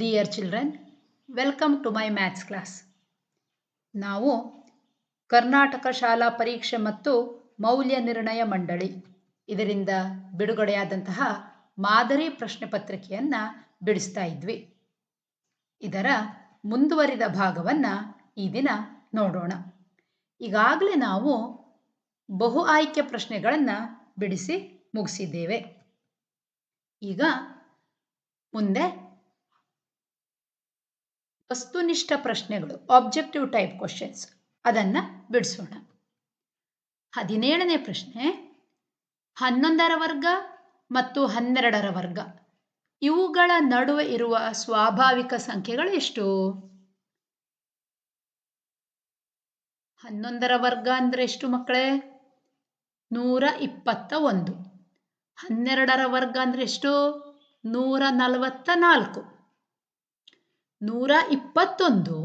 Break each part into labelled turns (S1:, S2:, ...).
S1: Dear children welcome to my maths class ನಾವು ಕರ್ನಾಟಕ ಶಾಲಾ ಪರೀಕ್ಷೆ ಮತ್ತು ಮೌಲ್ಯ ನಿರ್ಣಯ ಮಂಡಳಿ, ಇದರಿಂದ ಬಿಡುಗಡೆಯಾದಂತಹ ಮಾದರಿ ಪ್ರಶ್ನೆ ಪತ್ರಿಕೆಯನ್ನು ಬಿಡಿಸ್ತಾ ಇದ್ವಿ. ಇದರ ಮುಂದುವರಿದ ಭಾಗವನ್ನು ಈ ದಿನ ನೋಡೋಣ. ಈಗಾಗಲೇ ನಾವು ಬಹು ಆಯ್ಕೆ ಪ್ರಶ್ನೆಗಳನ್ನು ಬಿಡಿಸಿ ಮುಗಿಸಿದ್ದೇವೆ. ಈಗ ಮುಂದೆ ವಸ್ತುನಿಷ್ಠ ಪ್ರಶ್ನೆಗಳು ಆಬ್ಜೆಕ್ಟಿವ್ ಟೈಪ್ ಕ್ವಶನ್ಸ್ ಅದನ್ನು ಬಿಡಿಸೋಣ. ಹದಿನೇಳನೇ ಪ್ರಶ್ನೆ, ಹನ್ನೊಂದರ ವರ್ಗ ಮತ್ತು ಹನ್ನೆರಡರ ವರ್ಗ. ಇವುಗಳ ನಡುವೆ ಇರುವ ಸ್ವಾಭಾವಿಕ ಸಂಖ್ಯೆಗಳು ಎಷ್ಟು? ಹನ್ನೊಂದರ ವರ್ಗ ಅಂದ್ರೆ ಎಷ್ಟು ಮಕ್ಕಳೇ? ನೂರ ಇಪ್ಪತ್ತ ಒಂದು. ಹನ್ನೆರಡರ ವರ್ಗ ಅಂದ್ರೆ ಎಷ್ಟು? ನೂರ ನಲವತ್ತ ನಾಲ್ಕು. ನೂರ ಇಪ್ಪತ್ತೊಂದು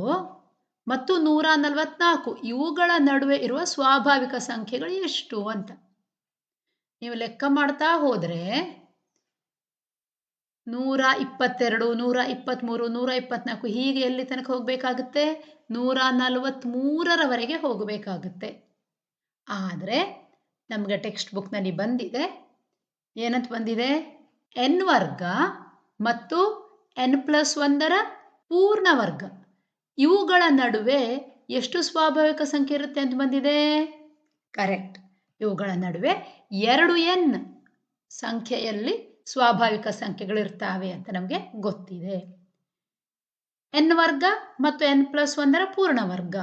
S1: ಮತ್ತು ನೂರ ನಲವತ್ನಾಲ್ಕು ಇವುಗಳ ನಡುವೆ ಇರುವ ಸ್ವಾಭಾವಿಕ ಸಂಖ್ಯೆಗಳು ಎಷ್ಟು ಅಂತ. ನೀವು ಲೆಕ್ಕ ಮಾಡ್ತಾ ಹೋದರೆ ನೂರ ಇಪ್ಪತ್ತೆರಡು ನೂರ ಇಪ್ಪತ್ತ್ಮೂರು ನೂರ ಇಪ್ಪತ್ನಾಲ್ಕು ಹೀಗೆ ಎಲ್ಲಿ ತನಕ ಹೋಗಬೇಕಾಗುತ್ತೆ? ನೂರ ನಲವತ್ತ್ಮೂರರವರೆಗೆ ಹೋಗಬೇಕಾಗುತ್ತೆ. ಆದರೆ ನಮಗೆ ಟೆಕ್ಸ್ಟ್ ಬುಕ್ನಲ್ಲಿ ಬಂದಿದೆ. ಏನಂತ ಬಂದಿದೆ? ಎನ್ ವರ್ಗ ಮತ್ತು ಎನ್ ಪ್ಲಸ್ ಒಂದರ ಪೂರ್ಣ ವರ್ಗ ಇವುಗಳ ನಡುವೆ ಎಷ್ಟು ಸ್ವಾಭಾವಿಕ ಸಂಖ್ಯೆ ಇರುತ್ತೆ ಅಂತ ಬಂದಿದೆ? ಕರೆಕ್ಟ್. ಇವುಗಳ ನಡುವೆ ಎರಡು ಎನ್ ಸಂಖ್ಯೆಯಲ್ಲಿ ಸ್ವಾಭಾವಿಕ ಸಂಖ್ಯೆಗಳಿರ್ತಾವೆ ಅಂತ ನಮಗೆ ಗೊತ್ತಿದೆ. ಎನ್ ವರ್ಗ ಮತ್ತು ಎನ್ ಪ್ಲಸ್ ಒಂದರ ಪೂರ್ಣ ವರ್ಗ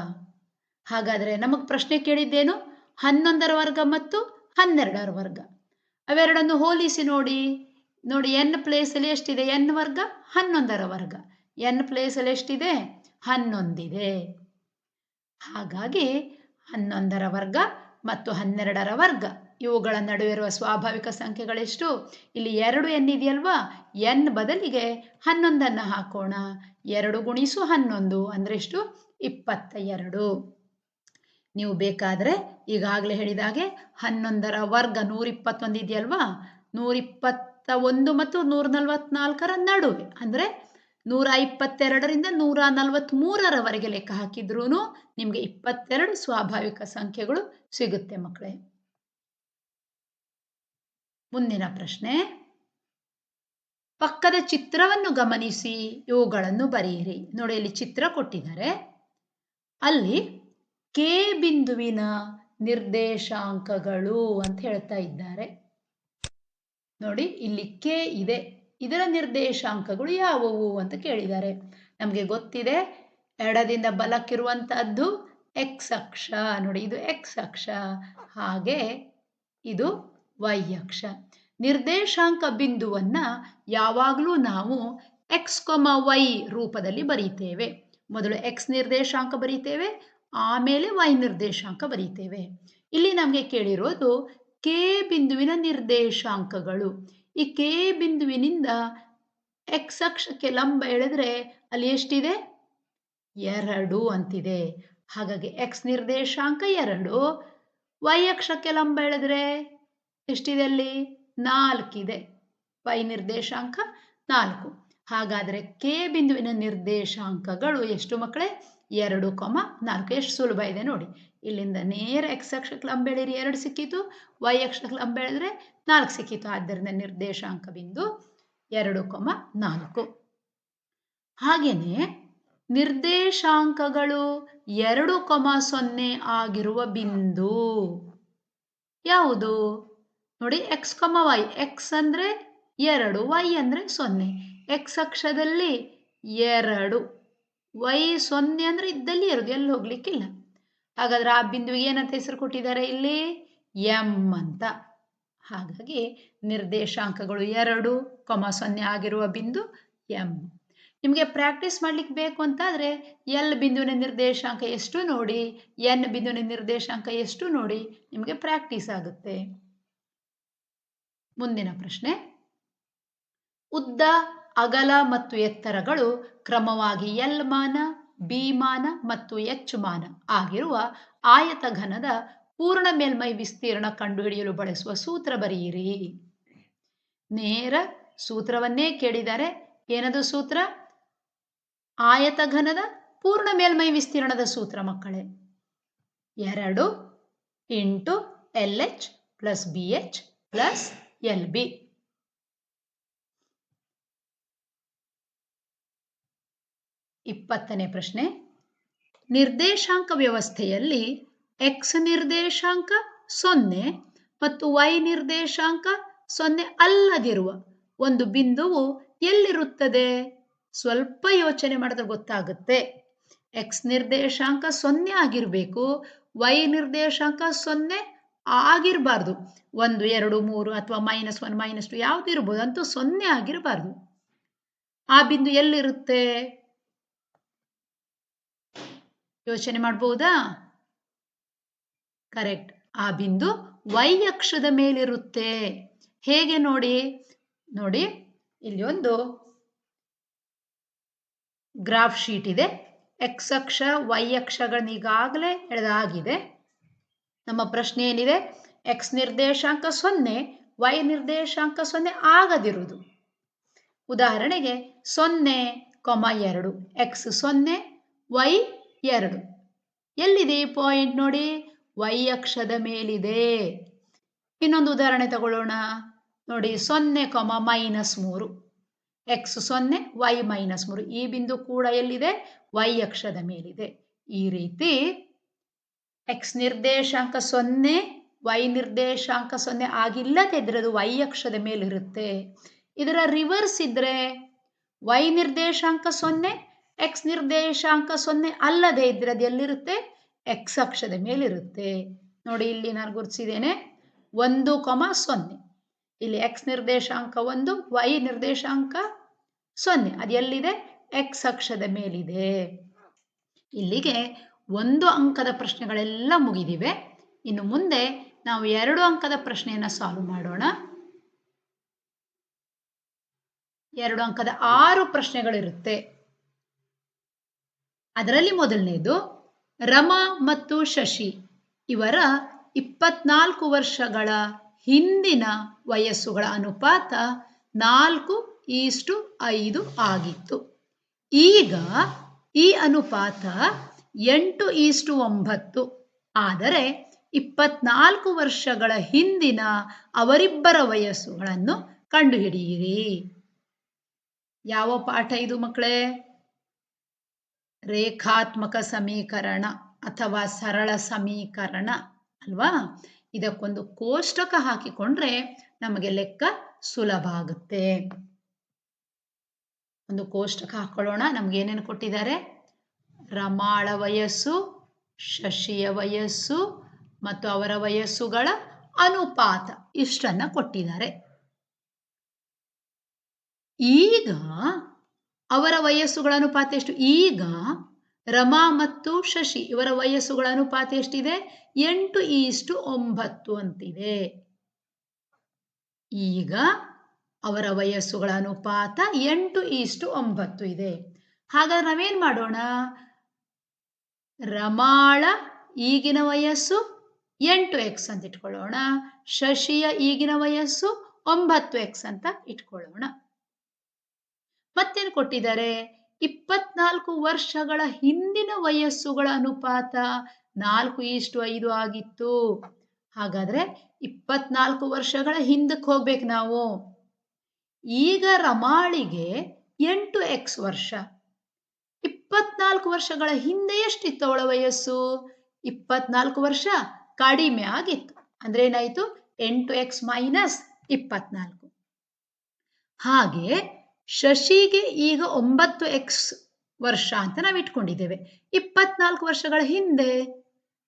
S1: ಹಾಗಾದರೆ ನಮಗೆ ಪ್ರಶ್ನೆ ಕೇಳಿದ್ದೇನು? ಹನ್ನೊಂದರ ವರ್ಗ ಮತ್ತು ಹನ್ನೆರಡರ ವರ್ಗ. ಅವೆರಡನ್ನು ಹೋಲಿಸಿ ನೋಡಿ. ನೋಡಿ ಎನ್ ಪ್ಲೇಸಲ್ಲಿ ಎಷ್ಟಿದೆ? ಎನ್ ವರ್ಗ ಹನ್ನೊಂದರ ವರ್ಗ. ಎನ್ ಪ್ಲೇಸಲ್ಲಿ ಎಷ್ಟಿದೆ? ಹನ್ನೊಂದಿದೆ. ಹಾಗಾಗಿ ಹನ್ನೊಂದರ ವರ್ಗ ಮತ್ತು ಹನ್ನೆರಡರ ವರ್ಗ, ಇವುಗಳ ನಡುವೆ ಇರುವ ಸ್ವಾಭಾವಿಕ ಸಂಖ್ಯೆಗಳೆಷ್ಟು? ಇಲ್ಲಿ ಎರಡು ಎನ್ ಇದೆಯಲ್ವಾ? ಎನ್ ಬದಲಿಗೆ ಹನ್ನೊಂದನ್ನು ಹಾಕೋಣ. ಎರಡು ಗುಣಿಸು ಹನ್ನೊಂದು ಅಂದರೆ ಎಷ್ಟು? ಇಪ್ಪತ್ತ ಎರಡು ನೀವು ಬೇಕಾದರೆ ಈಗಾಗಲೇ ಹೇಳಿದಾಗೆ ಹನ್ನೊಂದರ ವರ್ಗ ನೂರಿಪ್ಪತ್ತೊಂದು ಇದೆಯಲ್ವಾ? ನೂರಿಪ್ಪತ್ತ ಒಂದು ಮತ್ತು ನೂರ ನಲವತ್ನಾಲ್ಕರ ನಡುವೆ ಅಂದರೆ ನೂರ ಇಪ್ಪತ್ತೆರಡರಿಂದ ನೂರ ನಲವತ್ತ್ಮೂರರವರೆಗೆ ಲೆಕ್ಕ ಹಾಕಿದ್ರೂ ನಿಮಗೆ ಇಪ್ಪತ್ತೆರಡು ಸ್ವಾಭಾವಿಕ ಸಂಖ್ಯೆಗಳು ಸಿಗುತ್ತೆ ಮಕ್ಕಳೇ. ಮುಂದಿನ ಪ್ರಶ್ನೆ. ಪಕ್ಕದ ಚಿತ್ರವನ್ನು ಗಮನಿಸಿ, ಇವುಗಳನ್ನು ಬರೆಯಿರಿ. ನೋಡಿ, ಇಲ್ಲಿ ಚಿತ್ರ ಕೊಟ್ಟಿದ್ದಾರೆ. ಅಲ್ಲಿ ಕೆ ಬಿಂದುವಿನ ನಿರ್ದೇಶಾಂಕಗಳು ಅಂತ ಹೇಳ್ತಾ ಇದ್ದಾರೆ. ನೋಡಿ, ಇಲ್ಲಿ ಕೆ ಇದೆ. ಇದರ ನಿರ್ದೇಶಾಂಕಗಳು ಯಾವುವು ಅಂತ ಕೇಳಿದ್ದಾರೆ. ನಮಗೆ ಗೊತ್ತಿದೆ, ಎಡದಿಂದ ಬಲಕ್ಕಿರುವಂತಹದ್ದು ಎಕ್ಸ್ ಅಕ್ಷ. ನೋಡಿ, ಇದು ಎಕ್ಸ್ ಅಕ್ಷ. ಹಾಗೆ ಇದು ವೈ ಅಕ್ಷ. ನಿರ್ದೇಶಾಂಕ ಬಿಂದುವನ್ನ ಯಾವಾಗಲೂ ನಾವು ಎಕ್ಸ್ ಕೊಮ ವೈ ರೂಪದಲ್ಲಿ ಬರೀತೇವೆ. ಮೊದಲು ಎಕ್ಸ್ ನಿರ್ದೇಶಾಂಕ ಬರೀತೇವೆ, ಆಮೇಲೆ ವೈ ನಿರ್ದೇಶಾಂಕ ಬರೀತೇವೆ. ಇಲ್ಲಿ ನಮಗೆ ಕೇಳಿರೋದು, ಕೆ ಬಿಂದುವಿನ ನಿರ್ದೇಶಾಂಕಗಳು. ಈ ಕೆ ಬಿಂದುವಿನಿಂದ ಎಕ್ಸ್ ಅಕ್ಷಕ್ಕೆ ಲಂಬ ಎಳೆದ್ರೆ ಅಲ್ಲಿ ಎಷ್ಟಿದೆ? ಎರಡು ಅಂತಿದೆ. ಹಾಗಾಗಿ ಎಕ್ಸ್ ನಿರ್ದೇಶಾಂಕ ಎರಡು. ವೈ ಅಕ್ಷಕ್ಕೆ ಲಂಬ ಎಳೆದ್ರೆ ಎಷ್ಟಿದೆ ಅಲ್ಲಿ? ನಾಲ್ಕಿದೆ. ವೈ ನಿರ್ದೇಶಾಂಕ ನಾಲ್ಕು. ಹಾಗಾದರೆ ಕೆ ಬಿಂದುವಿನ ನಿರ್ದೇಶಾಂಕಗಳು ಎಷ್ಟು ಮಕ್ಕಳೇ? ಎರಡು ಕೊಮ ನಾಲ್ಕು ಎಷ್ಟು ಸುಲಭ ಇದೆ ನೋಡಿ. ಇಲ್ಲಿಂದ ನೇರ ಎಕ್ಸ್ ಅಕ್ಷಕ್ಕೆ ಲಂಬ ಎಳೀರಿ ಎರಡು ಸಿಕ್ಕಿತು. ವೈ ಅಕ್ಷಕ್ಕೆ ಲಂಬ ಎಳೆದ್ರೆ ನಾಲ್ಕು ಸಿಕ್ಕಿತು. ಆದ್ದರಿಂದ ನಿರ್ದೇಶಾಂಕ ಬಿಂದು ಎರಡು ಕೊಮ ನಾಲ್ಕು. ಹಾಗೆಯೇ ನಿರ್ದೇಶಾಂಕಗಳು ಎರಡು ಕೊಮ ಸೊನ್ನೆ ಆಗಿರುವ ಬಿಂದು ಯಾವುದು? ನೋಡಿ ಎಕ್ಸ್ ಕೊಮ ವೈ ಎಕ್ಸ್ ಅಂದರೆ ಎರಡು ವೈ ಅಂದರೆ ಸೊನ್ನೆ. ಎಕ್ಸ್ ಅಕ್ಷದಲ್ಲಿ ಎರಡು. ವೈ ಸೊನ್ನೆ ಅಂದರೆ ಇದ್ದಲ್ಲಿ ಇರೋದು ಎಲ್ಲಿ ಹೋಗ್ಲಿಕ್ಕಿಲ್ಲ ಹಾಗಾದ್ರೆ ಆ ಬಿಂದುವಿಗೆ ಏನಂತ ಹೆಸರು ಕೊಟ್ಟಿದ್ದಾರೆ ಇಲ್ಲಿ? ಎಂ ಅಂತ. ಹಾಗಾಗಿ ನಿರ್ದೇಶಾಂಕಗಳು ಎರಡು, ಕೊಮ ಸೊನ್ನೆ ಆಗಿರುವ ಬಿಂದು ಎಂ. ನಿಮಗೆ ಪ್ರಾಕ್ಟೀಸ್ ಮಾಡ್ಲಿಕ್ಕೆ ಬೇಕು ಅಂತಾದರೆ ಎಲ್ ಬಿಂದುವಿನ ನಿರ್ದೇಶಾಂಕ ಎಷ್ಟು ನೋಡಿ, ಎನ್ ಬಿಂದುವಿನ ನಿರ್ದೇಶಾಂಕ ಎಷ್ಟು ನೋಡಿ ನಿಮಗೆ ಪ್ರಾಕ್ಟೀಸ್ ಆಗುತ್ತೆ. ಮುಂದಿನ ಪ್ರಶ್ನೆ. ಉದ್ದ ಅಗಲ ಮತ್ತು ಎತ್ತರಗಳು ಕ್ರಮವಾಗಿ ಎಲ್ ಬಿಮಾನ ಮತ್ತು ಎಚ್ ಮಾನ ಆಗಿರುವ ಆಯತ ಘನದ ಪೂರ್ಣ ಮೇಲ್ಮೈ ವಿಸ್ತೀರ್ಣ ಕಂಡುಹಿಡಿಯಲು ಬಳಸುವ ಸೂತ್ರ ಬರೆಯಿರಿ. ನೇರ ಸೂತ್ರವನ್ನೇ ಕೇಳಿದ್ದಾರೆ ಏನದು ಸೂತ್ರ? ಆಯತಘನದ ಪೂರ್ಣ ಮೇಲ್ಮೈ ವಿಸ್ತೀರ್ಣದ ಸೂತ್ರ ಮಕ್ಕಳೇ. ಎರಡು into L H plus B H plus L B. ಇಪ್ಪತ್ತನೇ ಪ್ರಶ್ನೆ. ನಿರ್ದೇಶಾಂಕ ವ್ಯವಸ್ಥೆಯಲ್ಲಿ ಎಕ್ಸ್ ನಿರ್ದೇಶಾಂಕ ಸೊನ್ನೆ ಮತ್ತು ವೈ ನಿರ್ದೇಶಾಂಕ ಸೊನ್ನೆ ಅಲ್ಲದಿರುವ ಒಂದು ಬಿಂದುವು ಎಲ್ಲಿರುತ್ತದೆ? ಸ್ವಲ್ಪ ಯೋಚನೆ ಮಾಡಿದ್ರೆ ಗೊತ್ತಾಗುತ್ತೆ. ಎಕ್ಸ್ ನಿರ್ದೇಶಾಂಕ ಸೊನ್ನೆ ಆಗಿರಬೇಕು ವೈ ನಿರ್ದೇಶಾಂಕ ಸೊನ್ನೆ ಆಗಿರಬಾರ್ದು. ಒಂದು, ಎರಡು, ಮೂರು ಅಥವಾ ಮೈನಸ್ ಒನ್ ಮೈನಸ್ ಟು ಯಾವ್ದು ಇರ್ಬೋದು ಅಂತೂ ಸೊನ್ನೆ ಆಗಿರಬಾರ್ದು. ಆ ಬಿಂದು ಎಲ್ಲಿರುತ್ತೆ? ಯೋಚನೆ ಮಾಡ್ಬೋದಾ? ಕರೆಕ್ಟ್ ಆ ಬಿಂದು ವೈ ಅಕ್ಷದ ಮೇಲಿರುತ್ತೆ. ಹೇಗೆ ನೋಡಿ? ನೋಡಿ, ಇಲ್ಲಿ ಒಂದು ಗ್ರಾಫ್ ಶೀಟ್ ಇದೆ. ಎಕ್ಸ್ ಅಕ್ಷ ವೈ ಅಕ್ಷಗಳನ್ನ ಈಗಾಗಲೇ ಎಳೆದಾಗಿದೆ. ನಮ್ಮ ಪ್ರಶ್ನೆ ಏನಿದೆ? ಎಕ್ಸ್ ನಿರ್ದೇಶಾಂಕ ಸೊನ್ನೆ ವೈ ನಿರ್ದೇಶಾಂಕ ಸೊನ್ನೆ ಆಗದಿರುವುದು. ಉದಾಹರಣೆಗೆ ಸೊನ್ನೆ, ಕೊಮ ಎರಡು. ಎಕ್ಸ್ ಸೊನ್ನೆ ವೈ ಎರಡು. ಎಲ್ಲಿದೆ ಈ ಪಾಯಿಂಟ್ ನೋಡಿ? ವೈ ಅಕ್ಷದ ಮೇಲಿದೆ. ಇನ್ನೊಂದು ಉದಾಹರಣೆ ತಗೊಳ್ಳೋಣ. ನೋಡಿ, ಸೊನ್ನೆ ಕೊಮ ಮೈನಸ್ ಮೂರು. ಎಕ್ಸ್ ಸೊನ್ನೆ ವೈ ಮೈನಸ್ ಮೂರು. ಈ ಬಿಂದು ಕೂಡ ಎಲ್ಲಿದೆ? ವೈ ಅಕ್ಷದ ಮೇಲಿದೆ. ಈ ರೀತಿ ಎಕ್ಸ್ ನಿರ್ದೇಶಾಂಕ ಸೊನ್ನೆ ವೈ ನಿರ್ದೇಶಾಂಕ ಸೊನ್ನೆ ಆಗಿಲ್ಲದಿದ್ದರೆ ಅದು ವೈ ಅಕ್ಷದ ಮೇಲಿರುತ್ತೆ. ಇದರ ರಿವರ್ಸ್ ಇದ್ರೆ ವೈ ನಿರ್ದೇಶಾಂಕ ಸೊನ್ನೆ ಎಕ್ಸ್ ನಿರ್ದೇಶಾಂಕ ಸೊನ್ನೆ ಅಲ್ಲದೆ ಇದ್ದರೆ ಅದು ಎಲ್ಲಿರುತ್ತೆ? ಎಕ್ಸ್ ಅಕ್ಷದ ಮೇಲಿರುತ್ತೆ. ನೋಡಿ, ಇಲ್ಲಿ ನಾನು ಗುರುತಿಸಿದ್ದೇನೆ. ಒಂದು ಕೊಮ ಸೊನ್ನೆ. ಇಲ್ಲಿ ಎಕ್ಸ್ ನಿರ್ದೇಶಾಂಕ ಒಂದು ವೈ ನಿರ್ದೇಶಾಂಕ ಸೊನ್ನೆ. ಅದು ಎಲ್ಲಿದೆ? ಎಕ್ಸ್ ಅಕ್ಷದ ಮೇಲಿದೆ. ಇಲ್ಲಿಗೆ ಒಂದು ಅಂಕದ ಪ್ರಶ್ನೆಗಳೆಲ್ಲ ಮುಗಿದಿವೆ. ಇನ್ನು ಮುಂದೆ ನಾವು ಎರಡು ಅಂಕದ ಪ್ರಶ್ನೆಯನ್ನು ಸಾಲ್ವ್ ಮಾಡೋಣ. ಎರಡು ಅಂಕದ ಆರು ಪ್ರಶ್ನೆಗಳಿರುತ್ತೆ. ಅದರಲ್ಲಿ ಮೊದಲನೇದು ರಮಾ ಮತ್ತು ಶಶಿ. ಇವರ ಇಪ್ಪತ್ನಾಲ್ಕು ವರ್ಷಗಳ ಹಿಂದಿನ ವಯಸ್ಸುಗಳ ಅನುಪಾತ ನಾಲ್ಕು ಈಸ್ಟು ಐದು ಆಗಿತ್ತು. ಈಗ ಈ ಅನುಪಾತ ಎಂಟು ಈಸ್ಟು ಒಂಬತ್ತು. ಆದರೆ ಇಪ್ಪತ್ನಾಲ್ಕು ವರ್ಷಗಳ ಹಿಂದಿನ ಅವರಿಬ್ಬರ ವಯಸ್ಸುಗಳನ್ನು ಕಂಡುಹಿಡಿಯಿರಿ. ಯಾವ ಪಾಠ ಇದು ಮಕ್ಕಳೇ? ರೇಖಾತ್ಮಕ ಸಮೀಕರಣ ಅಥವಾ ಸರಳ ಸಮೀಕರಣ, ಅಲ್ವಾ? ಇದಕ್ಕೊಂದು ಕೋಷ್ಟಕ ಹಾಕಿಕೊಂಡ್ರೆ ನಮಗೆ ಲೆಕ್ಕ ಸುಲಭ ಆಗುತ್ತೆ. ಒಂದು ಕೋಷ್ಟಕ ಹಾಕೊಳ್ಳೋಣ. ನಮ್ಗೆ ಏನೇನು ಕೊಟ್ಟಿದ್ದಾರೆ? ರಮಾಳ ವಯಸ್ಸು, ಶಶಿಯ ವಯಸ್ಸು ಮತ್ತು ಅವರ ವಯಸ್ಸುಗಳ ಅನುಪಾತ ಇಷ್ಟನ್ನ ಕೊಟ್ಟಿದ್ದಾರೆ. ಈಗ ಅವರ ವಯಸ್ಸುಗಳ ಅನುಪಾತ ಎಷ್ಟು? ಈಗ ರಮಾ ಮತ್ತು ಶಶಿ ಇವರ ವಯಸ್ಸುಗಳ ಅನುಪಾತ ಎಷ್ಟಿದೆ? ಎಂಟು ಈಸ್ಟು ಒಂಬತ್ತು ಅಂತಿದೆ. ಈಗ ಅವರ ವಯಸ್ಸುಗಳ ಅನುಪಾತ ಎಂಟು ಈಸ್ಟು ಒಂಬತ್ತು ಇದೆ. ಹಾಗಾದ್ರೆ ನಾವೇನ್ ಮಾಡೋಣ? ರಮಾಳ ಈಗಿನ ವಯಸ್ಸು ಎಂಟು ಎಕ್ಸ್ ಅಂತ ಇಟ್ಕೊಳ್ಳೋಣ. ಶಶಿಯ ಈಗಿನ ವಯಸ್ಸು ಒಂಬತ್ತು ಎಕ್ಸ್ ಅಂತ ಇಟ್ಕೊಳ್ಳೋಣ. ಮತ್ತೇನು ಕೊಟ್ಟಿದ್ದಾರೆ? ಇಪ್ಪತ್ನಾಲ್ಕು ವರ್ಷಗಳ ಹಿಂದಿನ ವಯಸ್ಸುಗಳ ಅನುಪಾತ ನಾಲ್ಕು ಇಷ್ಟು ಐದು ಆಗಿತ್ತು. ಹಾಗಾದ್ರೆ ಇಪ್ಪತ್ನಾಲ್ಕು ವರ್ಷಗಳ ಹಿಂದಕ್ಕೆ ಹೋಗ್ಬೇಕು ನಾವು. ಈಗ ರಮಾಳಿಗೆ ಎಂಟು ಎಕ್ಸ್ ವರ್ಷ. ಇಪ್ಪತ್ನಾಲ್ಕು ವರ್ಷಗಳ ಹಿಂದೆ ಎಷ್ಟಿತ್ತು ಅವಳ ವಯಸ್ಸು? ಇಪ್ಪತ್ನಾಲ್ಕು ವರ್ಷ ಕಡಿಮೆ ಆಗಿತ್ತು. ಅಂದ್ರೆ ಏನಾಯ್ತು? ಎಂಟು ಎಕ್ಸ್ ಮೈನಸ್ ಇಪ್ಪತ್ನಾಲ್ಕು. ಹಾಗೆ ಶಶಿಗೆ ಈಗ ಒಂಬತ್ತು ಎಕ್ಸ್ ವರ್ಷ ಅಂತ ನಾವು ಇಟ್ಕೊಂಡಿದ್ದೇವೆ. ಇಪ್ಪತ್ನಾಲ್ಕು ವರ್ಷಗಳ ಹಿಂದೆ,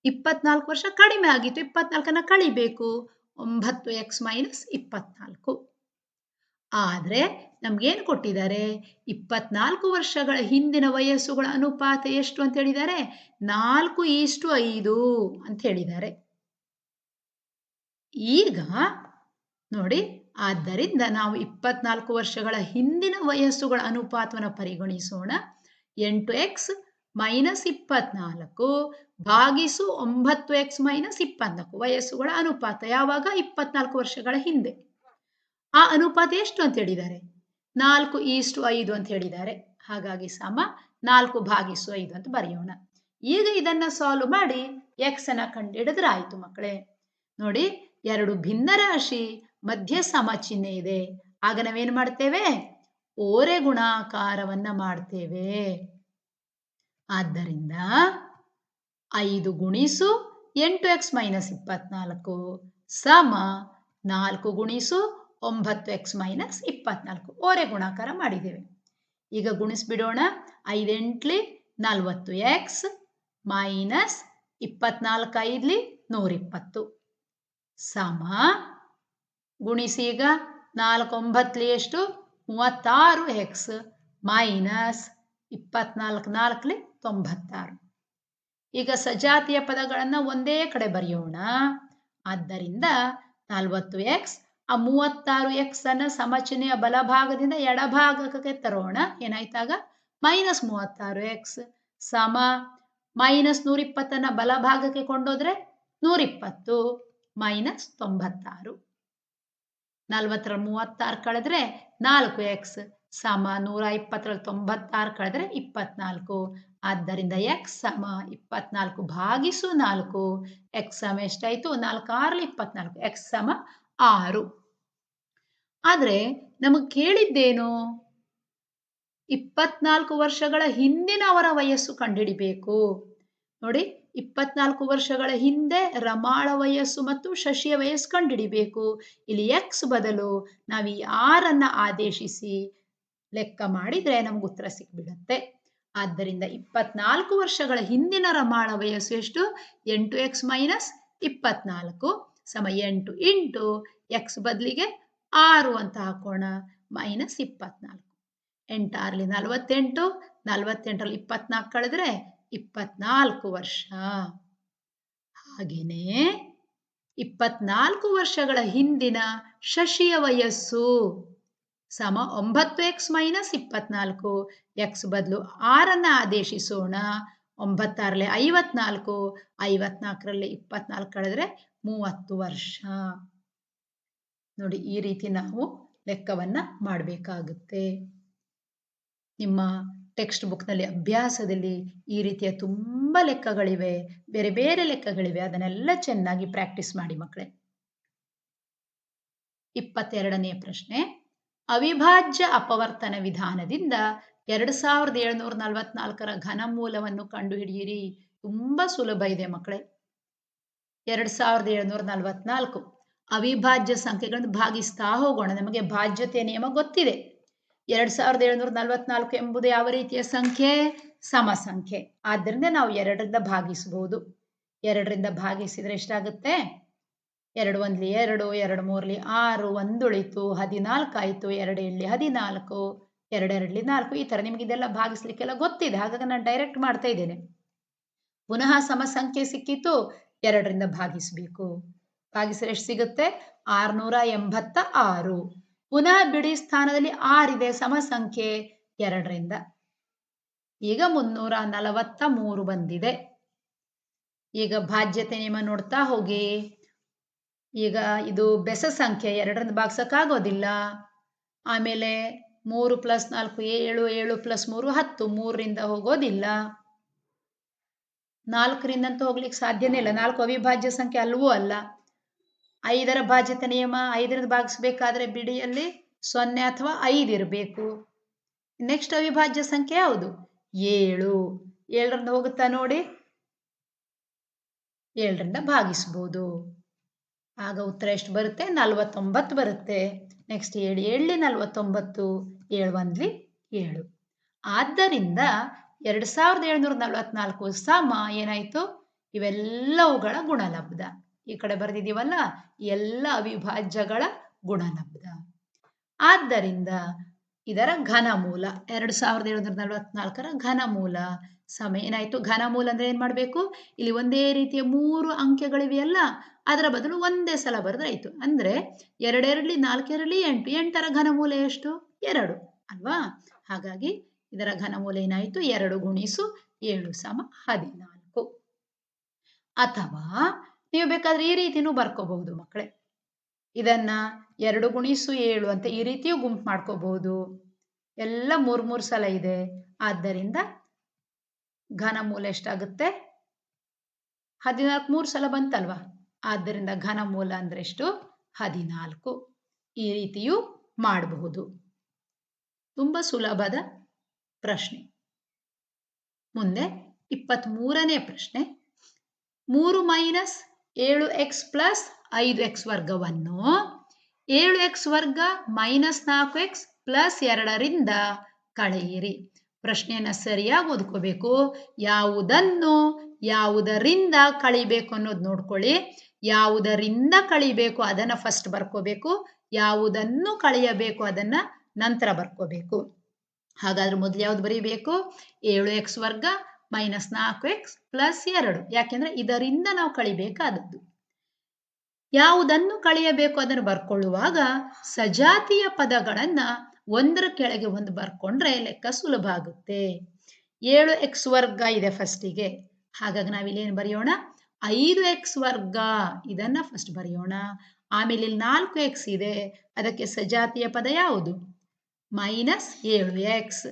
S1: ಇಪ್ಪತ್ನಾಲ್ಕು ವರ್ಷ ಕಡಿಮೆ ಆಗಿತ್ತು, ಇಪ್ಪತ್ನಾಲ್ಕನ್ನ ಕಳಿಬೇಕು. ಒಂಬತ್ತು ಎಕ್ಸ್ ಮೈನಸ್ ಇಪ್ಪತ್ನಾಲ್ಕು. ಆದ್ರೆ ನಮ್ಗೇನು ಕೊಟ್ಟಿದ್ದಾರೆ? ಇಪ್ಪತ್ನಾಲ್ಕು ವರ್ಷಗಳ ಹಿಂದಿನ ವಯಸ್ಸುಗಳ ಅನುಪಾತ ಎಷ್ಟು ಅಂತ ಹೇಳಿದ್ದಾರೆ? ನಾಲ್ಕು ಈಸ್ಟು ಐದು ಅಂತ ಹೇಳಿದ್ದಾರೆ. ಈಗ ನೋಡಿ ಆದ್ದರಿಂದ ನಾವು ಇಪ್ಪತ್ನಾಲ್ಕು ವರ್ಷಗಳ ಹಿಂದಿನ ವಯಸ್ಸುಗಳ ಅನುಪಾತವನ್ನು ಪರಿಗಣಿಸೋಣ. ಎಂಟು ಎಕ್ಸ್ ಮೈನಸ್ ಇಪ್ಪತ್ನಾಲ್ಕು ಭಾಗಿಸು ಒಂಬತ್ತು ಎಕ್ಸ್ ಮೈನಸ್ ಇಪ್ಪತ್ನಾಲ್ಕು ವಯಸ್ಸುಗಳ ಅನುಪಾತ ಯಾವಾಗ? ಇಪ್ಪತ್ನಾಲ್ಕು ವರ್ಷಗಳ ಹಿಂದೆ. ಆ ಅನುಪಾತ ಎಷ್ಟು ಅಂತ ಹೇಳಿದ್ದಾರೆ ನಾಲ್ಕು ಈಸ್ಟು ಐದು ಅಂತ ಹೇಳಿದ್ದಾರೆ ಹಾಗಾಗಿ ಸಮ ನಾಲ್ಕು ಭಾಗಿಸು ಐದು ಅಂತ ಬರೆಯೋಣ. ಈಗ ಇದನ್ನ ಸಾಲ್ವ್ ಮಾಡಿ ಎಕ್ಸ್ ಅನ್ನ ಕಂಡುಹಿಡಿದ್ರೆ ಆಯ್ತು ಮಕ್ಕಳೇ. ನೋಡಿ, ಎರಡು ಭಿನ್ನ ರಾಶಿ. ಮಧ್ಯ ಸಮ ಚಿಹ್ನೆ ಇದೆ. ಆಗ ನಾವೇನು ಮಾಡ್ತೇವೆ? ಓರೆ ಗುಣಾಕಾರವನ್ನ ಮಾಡ್ತೇವೆ. ಆದ್ದರಿಂದ ಐದು ಗುಣಿಸು ಎಂಟು ಎಕ್ಸ್ ಮೈನಸ್ ಇಪ್ಪತ್ನಾಲ್ಕು ಸಮ ನಾಲ್ಕು ಗುಣಿಸು ಒಂಬತ್ತು ಎಕ್ಸ್ ಮೈನಸ್ ಇಪ್ಪತ್ನಾಲ್ಕು. ಓರೆ ಗುಣಾಕಾರ ಮಾಡಿದ್ದೇವೆ. ಈಗ ಗುಣಿಸ್ಬಿಡೋಣ. ಐದೆಂಟ್ಲಿ ನಲ್ವತ್ತು ಎಕ್ಸ್ ಮೈನಸ್ ಇಪ್ಪತ್ನಾಲ್ಕು ಐದ್ಲಿ ನೂರಿಪ್ಪತ್ತು. ಸಮ ಗುಣಿಸಿ ಈಗ ನಾಲ್ಕು ಒಂಬತ್ತಲಿ ಎಷ್ಟು? ಮೂವತ್ತಾರು ಎಕ್ಸ್ ಮೈನಸ್ ಇಪ್ಪತ್ನಾಲ್ಕು ನಾಲ್ಕಲಿ ತೊಂಬತ್ತಾರು. ಈಗ ಸಜಾತಿಯ ಪದಗಳನ್ನು ಒಂದೇ ಕಡೆ ಬರೆಯೋಣ. ಆದ್ದರಿಂದ ನಲ್ವತ್ತು ಎಕ್ಸ್ ಆ ಮೂವತ್ತಾರು ಎಕ್ಸ್ ಅನ್ನ ಸಮಚನೆಯ ಬಲಭಾಗದಿಂದ ಎಡಭಾಗಕ್ಕೆ ತರೋಣ. ಏನಾಯ್ತಾಗ? ಮೈನಸ್ ಮೂವತ್ತಾರು ಎಕ್ಸ್ ಸಮ ಮೈನಸ್ ನೂರಿಪ್ಪತ್ತನ್ನ ಬಲಭಾಗಕ್ಕೆ ಕೊಂಡೋದ್ರೆ ನೂರಿಪ್ಪತ್ತು ಮೈನಸ್ ತೊಂಬತ್ತಾರು. ನಲ್ವತ್ತರ ಮೂವತ್ತಾರು ಕಳೆದ್ರೆ ನಾಲ್ಕು ಎಕ್ಸ್ ಸಮ ನೂರ ಇಪ್ಪತ್ತರಲ್ಲಿ ತೊಂಬತ್ತಾರು ಕಳೆದ್ರೆ ಇಪ್ಪತ್ನಾಲ್ಕು. ಆದ್ದರಿಂದ ಎಕ್ಸ್ ಸಮ ಇಪ್ಪತ್ನಾಲ್ಕು ಭಾಗಿಸು ನಾಲ್ಕು. ಎಕ್ಸ್ ಸಮ ಎಷ್ಟಾಯ್ತು? ನಾಲ್ಕಾರಲ್ಲಿ ಇಪ್ಪತ್ನಾಲ್ಕು. ಎಕ್ಸ್ ಸಮ ಆರು. ಆದರೆ ನಮಗೆ ಕೇಳಿದ್ದೇನು? ಇಪ್ಪತ್ನಾಲ್ಕು ವರ್ಷಗಳ ಹಿಂದಿನ ಅವರ ವಯಸ್ಸು ಕಂಡುಹಿಡಿಬೇಕು. ನೋಡಿ ಇಪ್ಪತ್ನಾಲ್ಕು ವರ್ಷಗಳ ಹಿಂದೆ ರಮಾಳ ವಯಸ್ಸು ಮತ್ತು ಶಶಿಯ ವಯಸ್ಸು ಕಂಡುಹಿಡಿಬೇಕು. ಇಲ್ಲಿ ಎಕ್ಸ್ ಬದಲು ನಾವು ಈ ಆರನ್ನ ಆದೇಶಿಸಿ ಲೆಕ್ಕ ಮಾಡಿದ್ರೆ ನಮ್ಗೆ ಉತ್ತರ ಸಿಕ್ಬಿಡುತ್ತೆ. ಆದ್ದರಿಂದ ಇಪ್ಪತ್ನಾಲ್ಕು ವರ್ಷಗಳ ಹಿಂದಿನ ರಮಾಳ ವಯಸ್ಸು ಎಷ್ಟು? ಎಂಟು ಎಕ್ಸ್ ಮೈನಸ್ ಇಪ್ಪತ್ನಾಲ್ಕು ಸಮ ಎಂಟು ಇಂಟು ಎಕ್ಸ್ ಬದಲಿಗೆ ಆರು ಅಂತ ಹಾಕೋಣ. ಮೈನಸ್ ಇಪ್ಪತ್ನಾಲ್ಕು. ಎಂಟಾರಲ್ಲಿ ನಲವತ್ತೆಂಟು, ನಲವತ್ತೆಂಟರಲ್ಲಿ ಇಪ್ಪತ್ನಾಲ್ಕು ಕಳೆದ್ರೆ ಇಪ್ಪತ್ನಾಲ್ಕು ವರ್ಷ. ಹಾಗೆಯೇ ಇಪ್ಪತ್ನಾಲ್ಕು ವರ್ಷಗಳ ಹಿಂದಿನ ಶಶಿಯ ವಯಸ್ಸು ಸಮ ಒಂಬತ್ತು ಎಕ್ಸ್ ಮೈನಸ್ ಇಪ್ಪತ್ನಾಲ್ಕು ಎಕ್ಸ್ ಬದಲು ಆರನ್ನು ಆದೇಶಿಸೋಣ. ಒಂಬತ್ತಾರಲೆ ಐವತ್ನಾಲ್ಕು, ಐವತ್ನಾಲ್ಕರಲ್ಲಿ ಇಪ್ಪತ್ನಾಲ್ಕು ಕಳೆದ್ರೆ ಮೂವತ್ತು ವರ್ಷ. ನೋಡಿ ಈ ರೀತಿ ನಾವು ಲೆಕ್ಕವನ್ನ ಮಾಡಬೇಕಾಗುತ್ತೆ. ನಿಮ್ಮ ಟೆಕ್ಸ್ಟ್ ಬುಕ್ನಲ್ಲಿ ಅಭ್ಯಾಸದಲ್ಲಿ ಈ ರೀತಿಯ ತುಂಬ ಲೆಕ್ಕಗಳಿವೆ, ಬೇರೆ ಬೇರೆ ಲೆಕ್ಕಗಳಿವೆ, ಅದನ್ನೆಲ್ಲ ಚೆನ್ನಾಗಿ ಪ್ರಾಕ್ಟೀಸ್ ಮಾಡಿ ಮಕ್ಕಳೇ ಇಪ್ಪತ್ತೆರಡನೆಯ ಪ್ರಶ್ನೆ, ಅವಿಭಾಜ್ಯ ಅಪವರ್ತನ ವಿಧಾನದಿಂದ ಎರಡು ಸಾವಿರದ ಏಳ್ನೂರ ನಲವತ್ನಾಲ್ಕರ ಘನಮೂಲವನ್ನು ಕಂಡುಹಿಡಿಯಿರಿ. ತುಂಬ ಸುಲಭ ಇದೆ ಮಕ್ಕಳೇ ಎರಡು ಸಾವಿರದ ಏಳ್ನೂರ ನಲವತ್ನಾಲ್ಕು, ಅವಿಭಾಜ್ಯ ಸಂಖ್ಯೆಗಳನ್ನು ಭಾಗಿಸ್ತಾ ಹೋಗೋಣ. ನಮಗೆ ಭಾಜ್ಯತೆ ನಿಯಮ ಗೊತ್ತಿದೆ. ಎರಡು ಸಾವಿರದ ಏಳ್ನೂರ ನಲವತ್ನಾಲ್ಕು ಎಂಬುದು ಯಾವ ರೀತಿಯ ಸಂಖ್ಯೆ? ಸಮ ಸಂಖ್ಯೆ ಆದ್ದರಿಂದ ನಾವು ಎರಡರಿಂದ ಭಾಗಿಸಬಹುದು. ಎರಡರಿಂದ ಭಾಗಿಸಿದ್ರೆ ಎಷ್ಟಾಗುತ್ತೆ? ಎರಡು ಒಂದ್ಲಿ ಎರಡು ಎರಡು ಮೂರ್ಲಿ ಆರು, ಒಂದುಳಿತು, ಹದಿನಾಲ್ಕು ಆಯಿತು, ಎರಡು ಇಲ್ಲಿ ಹದಿನಾಲ್ಕು ಎರಡೆರಡ್ಲಿ ನಾಲ್ಕು. ಈ ಥರ ನಿಮಗೆ ಇದೆಲ್ಲ ಭಾಗಿಸ್ಲಿಕ್ಕೆಲ್ಲ ಗೊತ್ತಿದೆ. ಹಾಗಾಗಿ ನಾನು ಡೈರೆಕ್ಟ್ ಮಾಡ್ತಾ ಇದ್ದೇನೆ. ಪುನಃ ಸಮ ಸಂಖ್ಯೆ ಸಿಕ್ಕಿತು, ಎರಡರಿಂದ ಭಾಗಿಸಬೇಕು. ಭಾಗಿಸಿದ್ರೆ ಎಷ್ಟು ಸಿಗುತ್ತೆ? ಆರ್ನೂರ ಎಂಬತ್ತ ಆರು. ಪುನಃ ಬಿಡಿ ಸ್ಥಾನದಲ್ಲಿ ಆರಿದೆ ಸಮ ಸಂಖ್ಯೆ ಎರಡರಿಂದ. ಈಗ ಮುನ್ನೂರ ನಲವತ್ತ ಮೂರು ಬಂದಿದೆ. ಈಗ ಭಾಜ್ಯತೆ ನಿಯಮ ನೋಡ್ತಾ ಹೋಗಿ. ಈಗ ಇದು ಬೆಸ ಸಂಖ್ಯೆ ಎರಡರಿಂದ ಭಾಗಿಸೋಕ್ಕಾಗೋದಿಲ್ಲ. ಆಮೇಲೆ ಮೂರು ಪ್ಲಸ್ ನಾಲ್ಕು ಏಳು ಏಳು ಪ್ಲಸ್ ಮೂರು ಹತ್ತು, ಮೂರರಿಂದ ಹೋಗೋದಿಲ್ಲ. ನಾಲ್ಕರಿಂದಂತೂ ಹೋಗ್ಲಿಕ್ಕೆ ಸಾಧ್ಯನೇ ಇಲ್ಲ. ನಾಲ್ಕು ಅವಿಭಾಜ್ಯ ಸಂಖ್ಯೆ ಅಲ್ವೂ ಅಲ್ಲ. ಐದರ ಭಾಜ್ಯತೆ ನಿಯಮ ಐದರಿಂದ ಭಾಗಿಸ್ಬೇಕಾದ್ರೆ ಬಿಡಿಯಲ್ಲಿ ಸೊನ್ನೆ ಅಥವಾ ಐದು ಇರಬೇಕು. ನೆಕ್ಸ್ಟ್ ಅವಿಭಾಜ್ಯ ಸಂಖ್ಯೆ ಯಾವುದು? ಏಳು. ಏಳರಿಂದ ಹೋಗುತ್ತಾ ನೋಡಿ? ಏಳರಿಂದ ಭಾಗಿಸ್ಬೋದು. ಆಗ ಉತ್ತರ ಎಷ್ಟು ಬರುತ್ತೆ? ನಲ್ವತ್ತೊಂಬತ್ತು ಬರುತ್ತೆ. ನೆಕ್ಸ್ಟ್ ಏಳು. ಏಳಲಿ ನಲ್ವತ್ತೊಂಬತ್ತು, ಏಳು ಒಂದ್ಲಿ ಏಳು. ಆದ್ದರಿಂದ ಎರಡು ಸಾವಿರದ ಏಳ್ನೂರ ನಲವತ್ನಾಲ್ಕು ಸಮ ಏನಾಯಿತು? ಇವೆಲ್ಲವುಗಳ ಗುಣಲಬ್ಧ. ಈ ಕಡೆ ಬರೆದಿದ್ದೀವಲ್ಲ, ಎಲ್ಲ ಅವಿಭಾಜ್ಯಗಳ ಗುಣಲಬ್ಧ. ಆದ್ದರಿಂದ ಇದರ ಘನಮೂಲ, ಎರಡು ಸಾವಿರದ ಏಳುನೂರ ನಲವತ್ನಾಲ್ಕರ ಘನಮೂಲ. ಸಮ, ಏನಾಯಿತು? ಘನಮೂಲ ಅಂದರೆ ಏನು ಮಾಡಬೇಕು? ಇಲ್ಲಿ ಒಂದೇ ರೀತಿಯ ಮೂರು ಅಂಕೆಗಳಿವೆಯಲ್ಲ, ಅದರ ಬದಲು ಒಂದೇ ಸಲ ಬರೆದ್ರಾಯ್ತು. ಅಂದರೆ ಎರಡೆರಡ್ಲಿ ನಾಲ್ಕೆರಡ್ಲಿ ಎಂಟು, ಎಂಟರ ಘನಮೂಲ ಎಷ್ಟು? ಎರಡು, ಅಲ್ವಾ? ಹಾಗಾಗಿ ಇದರ ಘನಮೂಲ ಏನಾಯಿತು? ಎರಡು ಗುಣಿಸು ಏಳು ಸಮ ಹದಿನಾಲ್ಕು. ಅಥವಾ ನೀವು ಬೇಕಾದ್ರೆ ಈ ರೀತಿನೂ ಬರ್ಕೋಬಹುದು ಮಕ್ಕಳೇ. ಇದನ್ನ ಎರಡು ಗುಣಿಸು ಏಳು ಅಂತ ಈ ರೀತಿಯೂ ಗುಂಪು ಮಾಡ್ಕೋಬಹುದು. ಎಲ್ಲ ಮೂರು ಮೂರು ಸಲ ಇದೆ. ಆದ್ದರಿಂದ ಘನ ಮೂಲ ಎಷ್ಟಾಗುತ್ತೆ? ಹದಿನಾಲ್ಕು ಮೂರು ಸಲ ಬಂತಲ್ವಾ? ಆದ್ದರಿಂದ ಘನ ಮೂಲ ಅಂದ್ರೆ ಎಷ್ಟು? ಹದಿನಾಲ್ಕು. ಈ ರೀತಿಯೂ ಮಾಡಬಹುದು. ತುಂಬಾ ಸುಲಭದ ಪ್ರಶ್ನೆ. ಮುಂದೆ ಇಪ್ಪತ್ತ್ಮೂರನೇ ಪ್ರಶ್ನೆ. ಮೂರು ಮೈನಸ್ ಏಳು ಎಕ್ಸ್ ಪ್ಲಸ್ ಐದು ಎಕ್ಸ್ ವರ್ಗವನ್ನು ಏಳು ಎಕ್ಸ್ ವರ್ಗ ಮೈನಸ್ ನಾಲ್ಕು ಎಕ್ಸ್ ಪ್ಲಸ್ ಎರಡರಿಂದ ಕಳೆಯಿರಿ. ಪ್ರಶ್ನೆಯನ್ನು ಸರಿಯಾಗಿ ಓದ್ಕೋಬೇಕು. ಯಾವುದನ್ನು ಯಾವುದರಿಂದ ಕಳಿಬೇಕು ಅನ್ನೋದು ನೋಡ್ಕೊಳ್ಳಿ. ಯಾವುದರಿಂದ ಕಳಿಬೇಕು ಅದನ್ನು ಫಸ್ಟ್ ಬರ್ಕೋಬೇಕು. ಯಾವುದನ್ನು ಕಳೆಯಬೇಕು ಅದನ್ನ ನಂತರ ಬರ್ಕೋಬೇಕು. ಹಾಗಾದ್ರೆ ಮೊದಲು ಯಾವ್ದು ಬರೀಬೇಕು? ಏಳು ಎಕ್ಸ್ ವರ್ಗ ಮೈನಸ್ ನಾಲ್ಕು ಎಕ್ಸ್ ಪ್ಲಸ್ ಎರಡು. ಯಾಕೆಂದ್ರೆ ಇದರಿಂದ ನಾವು ಕಳಿಬೇಕಾದದ್ದು. ಯಾವುದನ್ನು ಕಳೆಯಬೇಕು ಅದನ್ನು ಬರ್ಕೊಳ್ಳುವಾಗ ಸಜಾತಿಯ ಪದಗಳನ್ನ ಒಂದರ ಕೆಳಗೆ ಒಂದು ಬರ್ಕೊಂಡ್ರೆ ಲೆಕ್ಕ ಸುಲಭ ಆಗುತ್ತೆ. ಏಳು ಎಕ್ಸ್ ವರ್ಗ ಇದೆ ಫಸ್ಟಿಗೆ ಹಾಗಾಗಿ ನಾವಿಲ್ಲೇನು ಬರೆಯೋಣ? ಐದು ಎಕ್ಸ್ ವರ್ಗ, ಇದನ್ನ ಫಸ್ಟ್ ಬರೆಯೋಣ. ಆಮೇಲೆ ಇಲ್ಲಿ ನಾಲ್ಕು ಎಕ್ಸ್ ಇದೆ. ಅದಕ್ಕೆ ಸಜಾತಿಯ ಪದ ಯಾವುದು? ಮೈನಸ್ ಏಳು ಎಕ್ಸ್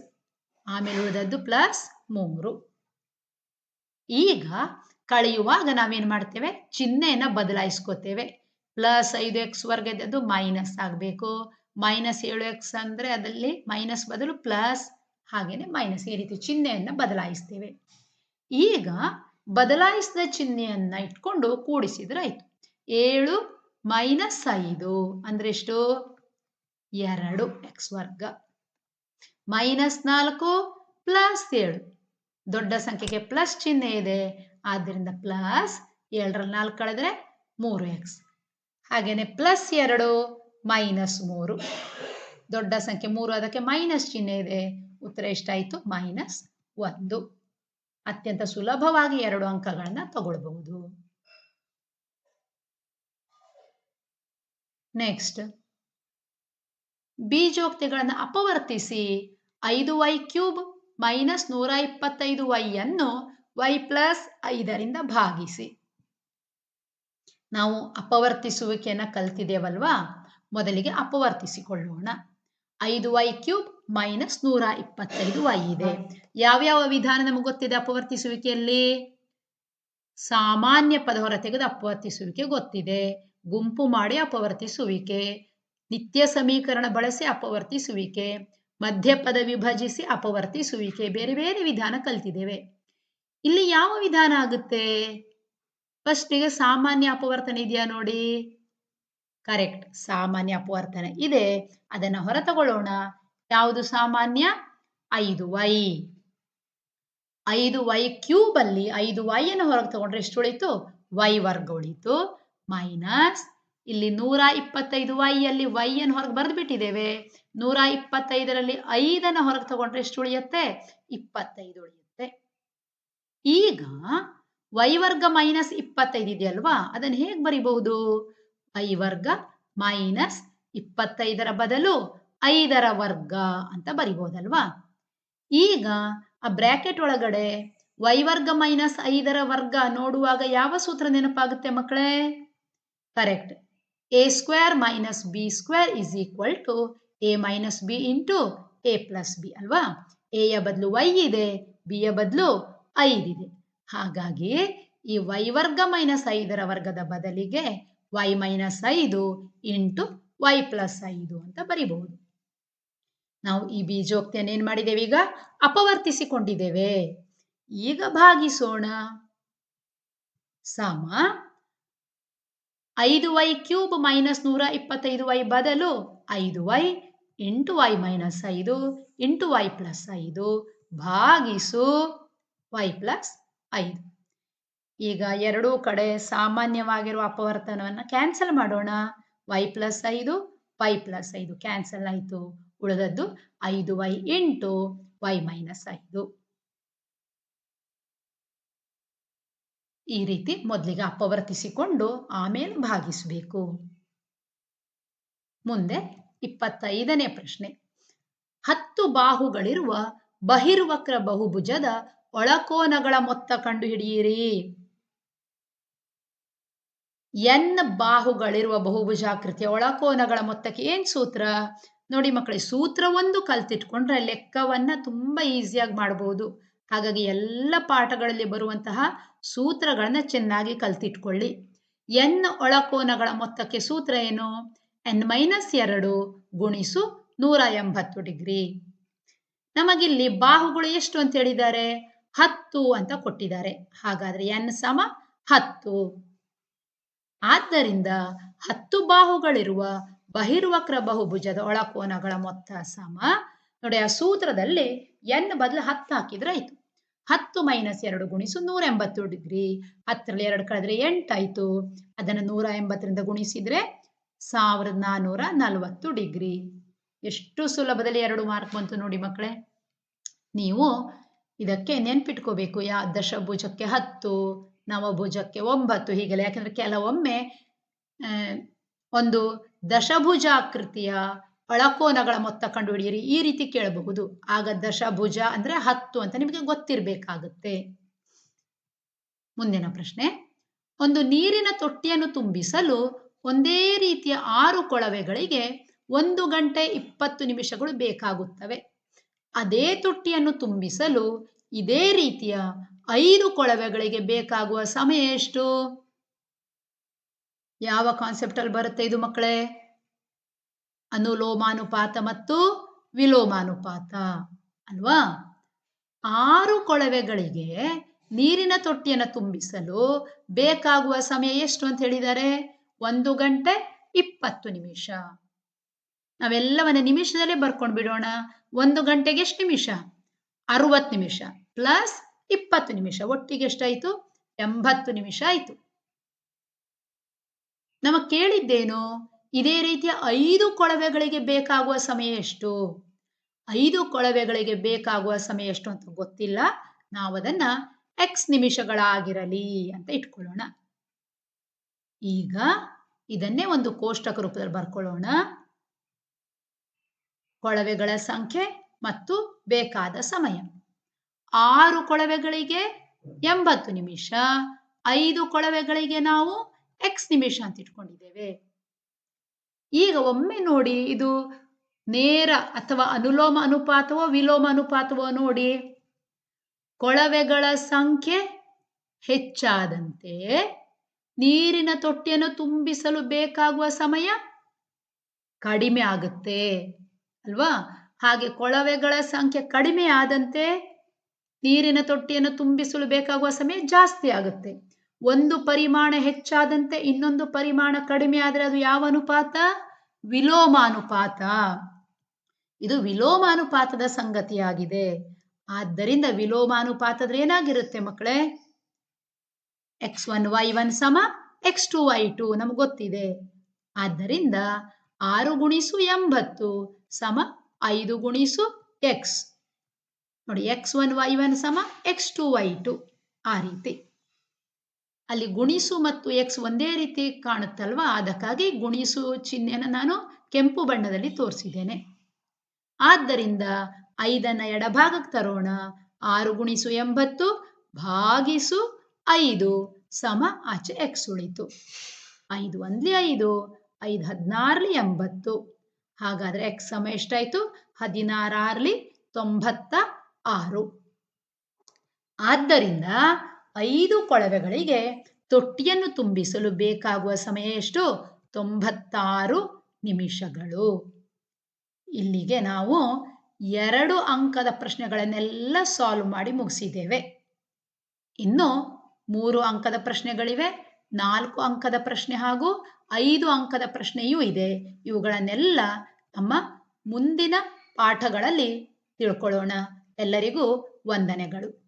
S1: ಆಮೇಲೆ ಉಳಿದದ್ದು ಪ್ಲಸ್ ಮೂರು. ಈಗ ಕಳೆಯುವಾಗ ನಾವೇನು ಮಾಡ್ತೇವೆ? ಚಿಹ್ನೆಯನ್ನು ಬದಲಾಯಿಸ್ಕೋತೇವೆ. ಪ್ಲಸ್ ಐದು ಎಕ್ಸ್ ವರ್ಗ ಇದ್ದದ್ದು ಮೈನಸ್ ಆಗಬೇಕು. ಮೈನಸ್ ಏಳು ಎಕ್ಸ್ ಅಂದರೆ ಅದರಲ್ಲಿ ಮೈನಸ್ ಬದಲು ಪ್ಲಸ್ ಹಾಗೇನೆ ಮೈನಸ್ ಈ ರೀತಿ ಚಿಹ್ನೆಯನ್ನು ಬದಲಾಯಿಸ್ತೇವೆ. ಈಗ ಬದಲಾಯಿಸಿದ ಚಿಹ್ನೆಯನ್ನ ಇಟ್ಕೊಂಡು ಕೂಡಿಸಿದ್ರೆ ಆಯ್ತು. ಏಳು ಮೈನಸ್ ಐದು ಅಂದ್ರೆ ಎಷ್ಟು? ಎರಡು ಎಕ್ಸ್ ವರ್ಗ. ಮೈನಸ್ ನಾಲ್ಕು ಪ್ಲಸ್ ಏಳು. ದೊಡ್ಡ ಸಂಖ್ಯೆಗೆ ಪ್ಲಸ್ ಚಿಹ್ನೆ ಇದೆ. ಆದ್ದರಿಂದ ಪ್ಲಸ್ ಏಳರಲ್ಲಿ ನಾಲ್ಕು ಕಳೆದ್ರೆ ಮೂರು ಎಕ್ಸ್ ಹಾಗೇನೆ ಪ್ಲಸ್ ಎರಡು ಮೈನಸ್ ಮೂರು. ದೊಡ್ಡ ಸಂಖ್ಯೆ ಮೂರು ಅದಕ್ಕೆ ಮೈನಸ್ ಚಿಹ್ನೆ ಇದೆ. ಉತ್ತರ ಎಷ್ಟಾಯಿತು? ಮೈನಸ್ ಒಂದು. ಅತ್ಯಂತ ಸುಲಭವಾಗಿ ಎರಡು ಅಂಕಗಳನ್ನು ತಗೊಳ್ಬಹುದು. ನೆಕ್ಸ್ಟ್ ಬೀಜೋಕ್ತಿಗಳನ್ನು ಅಪವರ್ತಿಸಿ ಐದು ವೈ ಕ್ಯೂಬ್ ಮೈನಸ್ ನೂರ ಇಪ್ಪತ್ತೈದು ವೈ ಅನ್ನು ವೈ ಪ್ಲಸ್ ಐದರಿಂದ ಭಾಗಿಸಿ. ನಾವು ಅಪವರ್ತಿಸುವಿಕೆಯನ್ನು ಕಲ್ತಿದ್ದೇವಲ್ವಾ? ಮೊದಲಿಗೆ ಅಪವರ್ತಿಸಿಕೊಳ್ಳೋಣ. ಐದು ವೈ ಕ್ಯೂಬ್ ಮೈನಸ್ ನೂರ ಇಪ್ಪತ್ತೈದು ವೈ ಇದೆ. ಯಾವ್ಯಾವ ವಿಧಾನ ನಮಗೆ ಗೊತ್ತಿದೆ ಅಪವರ್ತಿಸುವಿಕೆಯಲ್ಲಿ? ಸಾಮಾನ್ಯ ಪದ ಹೊರ ತೆಗೆದು ಅಪವರ್ತಿಸುವಿಕೆ ಗೊತ್ತಿದೆ. ಗುಂಪು ಮಾಡಿ ಅಪವರ್ತಿಸುವಿಕೆ. ನಿತ್ಯ ಸಮೀಕರಣ ಬಳಸಿ ಅಪವರ್ತಿಸುವಿಕೆ. ಮಧ್ಯಪದ ವಿಭಜಿಸಿ ಅಪವರ್ತಿಸುವಿಕೆ. ಬೇರೆ ಬೇರೆ ವಿಧಾನ ಕಲ್ತಿದ್ದೇವೆ. ಇಲ್ಲಿ ಯಾವ ವಿಧಾನ ಆಗುತ್ತೆ? ಫಸ್ಟಿಗೆ ಸಾಮಾನ್ಯ ಅಪವರ್ತನೆ ಇದೆಯಾ ನೋಡಿ? ಕರೆಕ್ಟ್ ಸಾಮಾನ್ಯ ಅಪವರ್ತನೆ ಇದೆ. ಅದನ್ನು ಹೊರ ತಗೊಳ್ಳೋಣ ಯಾವುದು ಸಾಮಾನ್ಯ? ಐದು ವೈ. ಐದು ವೈ ಕ್ಯೂಬ್ ಅಲ್ಲಿ ಐದು ವೈ ಅನ್ನು ಹೊರಗೆ ತಗೊಂಡ್ರೆ ಎಷ್ಟು ಉಳಿತು ವೈ ವರ್ಗ ಉಳಿತು ಮೈನಸ್ ಇಲ್ಲಿ ನೂರ ಇಪ್ಪತ್ತೈದು ವೈ ಅಲ್ಲಿ ವೈ ಅನ್ನು ಹೊರಗೆ ಬರೆದು ಬಿಟ್ಟಿದ್ದೇವೆ. ನೂರ ಇಪ್ಪತ್ತೈದರಲ್ಲಿ ಐದನ್ನು ಹೊರಗೆ ತಗೊಂಡ್ರೆ ಎಷ್ಟು ಉಳಿಯುತ್ತೆ? ಇಪ್ಪತ್ತೈದು ಉಳಿಯುತ್ತೆ. ಈಗ ವೈವರ್ಗ ಮೈನಸ್ ಇಪ್ಪತ್ತೈದು ಇದೆಯಲ್ವಾ? ಅದನ್ನು ಹೇಗೆ ಬರಿಬಹುದು? ವೈ ವರ್ಗ ಮೈನಸ್ ಇಪ್ಪತ್ತೈದರ ಬದಲು ಐದರ ವರ್ಗ ಅಂತ ಬರಿಬಹುದಲ್ವಾ ಈಗ ಆ ಬ್ರ್ಯಾಕೆಟ್ ಒಳಗಡೆ ವೈ ವರ್ಗ ಮೈನಸ್ ಐದರ ವರ್ಗ ನೋಡುವಾಗ ಯಾವ ಸೂತ್ರ ನೆನಪಾಗುತ್ತೆ ಮಕ್ಕಳೇ? Correct. A square minus B square is equal to A minus B into A plus B ಅಲ್ವಾ? ಎಯ ಬದಲು ವೈ ಇದೆ ಬಿಯ ಬದಲು ಐದಿದೆ ಹಾಗಾಗಿ ಈ ವೈ ವರ್ಗ ಮೈನಸ್ ಐದರ ವರ್ಗದ ಬದಲಿಗೆ ವೈ ಮೈನಸ್ ಐದು ಇಂಟು ವೈ ಪ್ಲಸ್ ಐದು ಅಂತ ಬರಿಬಹುದು ನಾವು ಈ ಬೀಜೋಕ್ತಿಯನ್ನು ಏನ್ ಮಾಡಿದ್ದೇವೆ ಈಗ? ಅಪವರ್ತಿಸಿಕೊಂಡಿದ್ದೇವೆ. ಈಗ ಭಾಗಿಸೋಣ. ಸಮ ಐದು ವೈ ಕ್ಯೂಬ್ ಮೈನಸ್ ನೂರ ಇಪ್ಪತ್ತೈದು ವೈ ಬದಲು ಐದು ವೈ ಎಂಟು ವೈ ಮೈನಸ್ ಐದು ಎಂಟು ವೈ ಪ್ಲಸ್ ಐದು ಭಾಗಿಸು ವೈ ಪ್ಲಸ್ ಐದು. ಈಗ ಎರಡೂ ಕಡೆ ಸಾಮಾನ್ಯವಾಗಿರುವ ಅಪವರ್ತನವನ್ನು ಕ್ಯಾನ್ಸಲ್ ಮಾಡೋಣ. ವೈ ಪ್ಲಸ್ ಐದು, ವೈ ಪ್ಲಸ್ ಐದು ಕ್ಯಾನ್ಸಲ್ ಆಯಿತು. ಉಳಿದದ್ದು ಐದು ವೈ ಎಂಟು ವೈ ಮೈನಸ್ ಐದು. ಈ ರೀತಿ ಮೊದಲಿಗೆ ಅಪವರ್ತಿಸಿಕೊಂಡು ಆಮೇಲೆ ಭಾಗಿಸಬೇಕು. ಮುಂದೆ ಇಪ್ಪತ್ತೈದನೇ ಪ್ರಶ್ನೆ. ಹತ್ತು ಬಾಹುಗಳಿರುವ ಬಹಿರ್ವಕ್ರ ಬಹುಭುಜದ ಒಳಕೋನಗಳ ಮೊತ್ತ ಕಂಡುಹಿಡಿಯಿರಿ. ಎನ್ ಬಾಹುಗಳಿರುವ ಬಹುಭುಜಾಕೃತಿಯ ಒಳಕೋನಗಳ ಮೊತ್ತಕ್ಕೆ ಏನ್ ಸೂತ್ರ? ನೋಡಿ ಮಕ್ಕಳೇ ಸೂತ್ರ ಒಂದು ಕಲ್ತಿಟ್ಕೊಂಡ್ರೆ ಲೆಕ್ಕವನ್ನ ತುಂಬಾ ಈಸಿಯಾಗಿ ಮಾಡಬಹುದು ಹಾಗಾಗಿ ಎಲ್ಲ ಪಾಠಗಳಲ್ಲಿ ಬರುವಂತಹ ಸೂತ್ರಗಳನ್ನ ಚೆನ್ನಾಗಿ ಕಲ್ತಿಟ್ಕೊಳ್ಳಿ. ಎನ್ ಒಳಕೋನಗಳ ಮೊತ್ತಕ್ಕೆ ಸೂತ್ರ ಏನು? ಎನ್ ಮೈನಸ್ ಎರಡು ಗುಣಿಸು ನೂರ ಎಂಬತ್ತು ಡಿಗ್ರಿ. ನಮಗಿಲ್ಲಿ ಬಾಹುಗಳು ಎಷ್ಟು ಅಂತ ಹೇಳಿದ್ದಾರೆ? ಹತ್ತು ಅಂತ ಕೊಟ್ಟಿದ್ದಾರೆ. ಹಾಗಾದ್ರೆ ಎನ್ ಸಮ ಹತ್ತು. ಆದ್ದರಿಂದ ಹತ್ತು ಬಾಹುಗಳಿರುವ ಬಹಿರ್ವಕ್ರ ಬಹುಭುಜದ ಒಳಕೋನಗಳ ಮೊತ್ತ ಸಮ. ನೋಡಿ, ಆ ಸೂತ್ರದಲ್ಲಿ ಎನ್ ಬದಲು ಹತ್ತು ಹಾಕಿದ್ರೆ ಆಯ್ತು. ಹತ್ತು ಮೈನಸ್ ಎರಡು ಗುಣಿಸು ನೂರ ಎಂಬತ್ತು ಡಿಗ್ರಿ. ಹತ್ತರಲ್ಲಿ ಎರಡು ಕಳೆದ್ರೆ ಎಂಟಾಯ್ತು ಅದನ್ನು ನೂರ ಎಂಬತ್ತರಿಂದ ಗುಣಿಸಿದ್ರೆ ಸಾವಿರದ ನಾನ್ನೂರ ನಲವತ್ತು ಡಿಗ್ರಿ. ಎಷ್ಟು ಸುಲಭದಲ್ಲಿ ಎರಡು ಮಾರ್ಕ್ ಬಂತು ನೋಡಿ ಮಕ್ಕಳೇ. ನೀವು ಇದಕ್ಕೆ ನೆನ್ಪಿಟ್ಕೋಬೇಕು, ಯಾ ದಶಭುಜಕ್ಕೆ ಹತ್ತು, ನವಭುಜಕ್ಕೆ ಒಂಬತ್ತು ಹೀಗೆಲ್ಲ. ಯಾಕಂದ್ರೆ ಕೆಲವೊಮ್ಮೆ ಒಂದು ದಶಭುಜಾಕೃತಿಯ ಅಳಕೋನಗಳ ಮೊತ್ತ ಕಂಡುಹಿಡಿಯಿರಿ, ಈ ರೀತಿ ಕೇಳಬಹುದು. ಆಗ ದಶಭುಜ ಅಂದ್ರೆ ಹತ್ತು ಅಂತ ನಿಮಗೆ ಗೊತ್ತಿರಬೇಕಾಗುತ್ತೆ. ಮುಂದಿನ ಪ್ರಶ್ನೆ, ಒಂದು ನೀರಿನ ತೊಟ್ಟಿಯನ್ನು ತುಂಬಿಸಲು ಒಂದೇ ರೀತಿಯ ಆರು ಕೊಳವೆಗಳಿಗೆ ಒಂದು ಗಂಟೆ ಇಪ್ಪತ್ತು ನಿಮಿಷಗಳು ಬೇಕಾಗುತ್ತವೆ. ಅದೇ ತೊಟ್ಟಿಯನ್ನು ತುಂಬಿಸಲು ಇದೇ ರೀತಿಯ ಐದು ಕೊಳವೆಗಳಿಗೆ ಬೇಕಾಗುವ ಸಮಯ ಎಷ್ಟು? ಯಾವ ಕಾನ್ಸೆಪ್ಟ್ ಅಲ್ಲಿ ಬರುತ್ತೆ ಇದು ಮಕ್ಕಳೇ? ಅನುಲೋಮಾನುಪಾತ ಮತ್ತು ವಿಲೋಮಾನುಪಾತ ಅಲ್ವಾ? ಆರು ಕೊಳವೆಗಳಿಗೆ ನೀರಿನ ತೊಟ್ಟಿಯನ್ನು ತುಂಬಿಸಲು ಬೇಕಾಗುವ ಸಮಯ ಎಷ್ಟು ಅಂತ ಹೇಳಿದ್ದಾರೆ? ಒಂದು ಗಂಟೆ ಇಪ್ಪತ್ತು ನಿಮಿಷ. ನಾವೆಲ್ಲವನ್ನ ನಿಮಿಷದಲ್ಲೇ ಬರ್ಕೊಂಡು ಬಿಡೋಣ. ಒಂದು ಗಂಟೆಗೆ ಎಷ್ಟು ನಿಮಿಷ? ಅರವತ್ತು ನಿಮಿಷ ಪ್ಲಸ್ ಇಪ್ಪತ್ತು ನಿಮಿಷ. ಒಟ್ಟಿಗೆ ಎಷ್ಟಾಯ್ತು? ಎಂಬತ್ತು ನಿಮಿಷ ಆಯ್ತು. ನಮಗೆ ಕೇಳಿದ್ದೇನು? ಇದೇ ರೀತಿಯ ಐದು ಕೊಳವೆಗಳಿಗೆ ಬೇಕಾಗುವ ಸಮಯ ಎಷ್ಟು? ಐದು ಕೊಳವೆಗಳಿಗೆ ಬೇಕಾಗುವ ಸಮಯ ಎಷ್ಟು ಅಂತ ಗೊತ್ತಿಲ್ಲ. ನಾವು ಅದನ್ನ ಎಕ್ಸ್ ನಿಮಿಷಗಳಾಗಿರಲಿ ಅಂತ ಇಟ್ಕೊಳ್ಳೋಣ. ಈಗ ಇದನ್ನೇ ಒಂದು ಕೋಷ್ಟಕ ರೂಪದಲ್ಲಿ ಬರ್ಕೊಳ್ಳೋಣ. ಕೊಳವೆಗಳ ಸಂಖ್ಯೆ ಮತ್ತು ಬೇಕಾದ ಸಮಯ. ಆರು ಕೊಳವೆಗಳಿಗೆ ಎಂಬತ್ತು ನಿಮಿಷ, ಐದು ಕೊಳವೆಗಳಿಗೆ ನಾವು ಎಕ್ಸ್ ನಿಮಿಷ ಅಂತ ಇಟ್ಕೊಂಡಿದ್ದೇವೆ. ಈಗ ಒಮ್ಮೆ ನೋಡಿ ಇದು ನೇರ ಅಥವಾ ಅನುಲೋಮ ಅನುಪಾತವೋ ವಿಲೋಮ ಅನುಪಾತವೋ ನೋಡಿ. ಕೊಳವೆಗಳ ಸಂಖ್ಯೆ ಹೆಚ್ಚಾದಂತೆ ನೀರಿನ ತೊಟ್ಟಿಯನ್ನು ತುಂಬಿಸಲು ಬೇಕಾಗುವ ಸಮಯ ಕಡಿಮೆ ಆಗುತ್ತೆ, ಅಲ್ವಾ? ಹಾಗೆ ಕೊಳವೆಗಳ ಸಂಖ್ಯೆ ಕಡಿಮೆ ಆದಂತೆ ನೀರಿನ ತೊಟ್ಟಿಯನ್ನು ತುಂಬಿಸಲು ಬೇಕಾಗುವ ಸಮಯ ಜಾಸ್ತಿ ಆಗುತ್ತೆ. ಒಂದು ಪರಿಮಾಣ ಹೆಚ್ಚಾದಂತೆ ಇನ್ನೊಂದು ಪರಿಮಾಣ ಕಡಿಮೆ ಆದರೆ ಅದು ಯಾವ ಅನುಪಾತ? ವಿಲೋಮ ಅನುಪಾತ ಇದು ವಿಲೋಮ ಅನುಪಾತದ ಸಂಗತಿಯಾಗಿದೆ. ಆದ್ದರಿಂದ ವಿಲೋಮಾನುಪಾತದ್ರೆ ಏನಾಗಿರುತ್ತೆ ಮಕ್ಕಳೇ? ಎಕ್ಸ್ ಒನ್ ವೈ ಒನ್ ಸಮ ಎಕ್ಸ್ ಟು ವೈ ಟು ನಮ್ಗೆ ಗೊತ್ತಿದೆ. ಆದ್ದರಿಂದ ಆರು ಗುಣಿಸು ಎಂಬತ್ತು ಸಮ ಐದು ಗುಣಿಸು ಎಕ್ಸ್. ನೋಡಿ, ಎಕ್ಸ್ ಒನ್ ವೈ ಒನ್ ಸಮ ಎಕ್ಸ್ ಟು ವೈ ಟು ಆ ರೀತಿ. ಅಲ್ಲಿ ಗುಣಿಸು ಮತ್ತು ಎಕ್ಸ್ ಒಂದೇ ರೀತಿ ಕಾಣುತ್ತಲ್ವಾ? ಅದಕ್ಕಾಗಿ ಗುಣಿಸು ಚಿಹ್ನೆನ ನಾನು ಕೆಂಪು ಬಣ್ಣದಲ್ಲಿ ತೋರಿಸಿದ್ದೇನೆ. ಆದ್ದರಿಂದ ಐದನ್ನು ಎಡಭಾಗಕ್ಕೆ ತರೋಣ. ಆರು ಗುಣಿಸು ಎಂಬತ್ತು ಭಾಗಿಸು ಐದು ಸಮ ಆಚೆ ಎಕ್ಸ್ ಉಳಿತು. ಐದು ಒಂದ್ಲಿ ಐದು ಐದು ಹದಿನಾರಲಿ ಎಂಬತ್ತು. ಹಾಗಾದ್ರೆ ಎಕ್ಸ್ ಸಮ ಎಷ್ಟಾಯ್ತು? ಹದಿನಾರಲಿ ತೊಂಬತ್ತ ಆರು. ಆದ್ದರಿಂದ ಐದು ಕೊಳವೆಗಳಿಗೆ ತೊಟ್ಟಿಯನ್ನು ತುಂಬಿಸಲು ಬೇಕಾಗುವ ಸಮಯ ಎಷ್ಟು? ತೊಂಬತ್ತಾರು ನಿಮಿಷಗಳು. ಇಲ್ಲಿಗೆ ನಾವು ಎರಡು ಅಂಕದ ಪ್ರಶ್ನೆಗಳನ್ನೆಲ್ಲ ಸಾಲ್ವ್ ಮಾಡಿ ಮುಗಿಸಿದ್ದೇವೆ. ಇನ್ನು ಮೂರು ಅಂಕದ ಪ್ರಶ್ನೆಗಳಿವೆ, ನಾಲ್ಕು ಅಂಕದ ಪ್ರಶ್ನೆ ಹಾಗೂ ಐದು ಅಂಕದ ಪ್ರಶ್ನೆಯೂ ಇದೆ. ಇವುಗಳನ್ನೆಲ್ಲ ನಮ್ಮ ಮುಂದಿನ ಪಾಠಗಳಲ್ಲಿ ತಿಳ್ಕೊಳ್ಳೋಣ. ಎಲ್ಲರಿಗೂ ವಂದನೆಗಳು.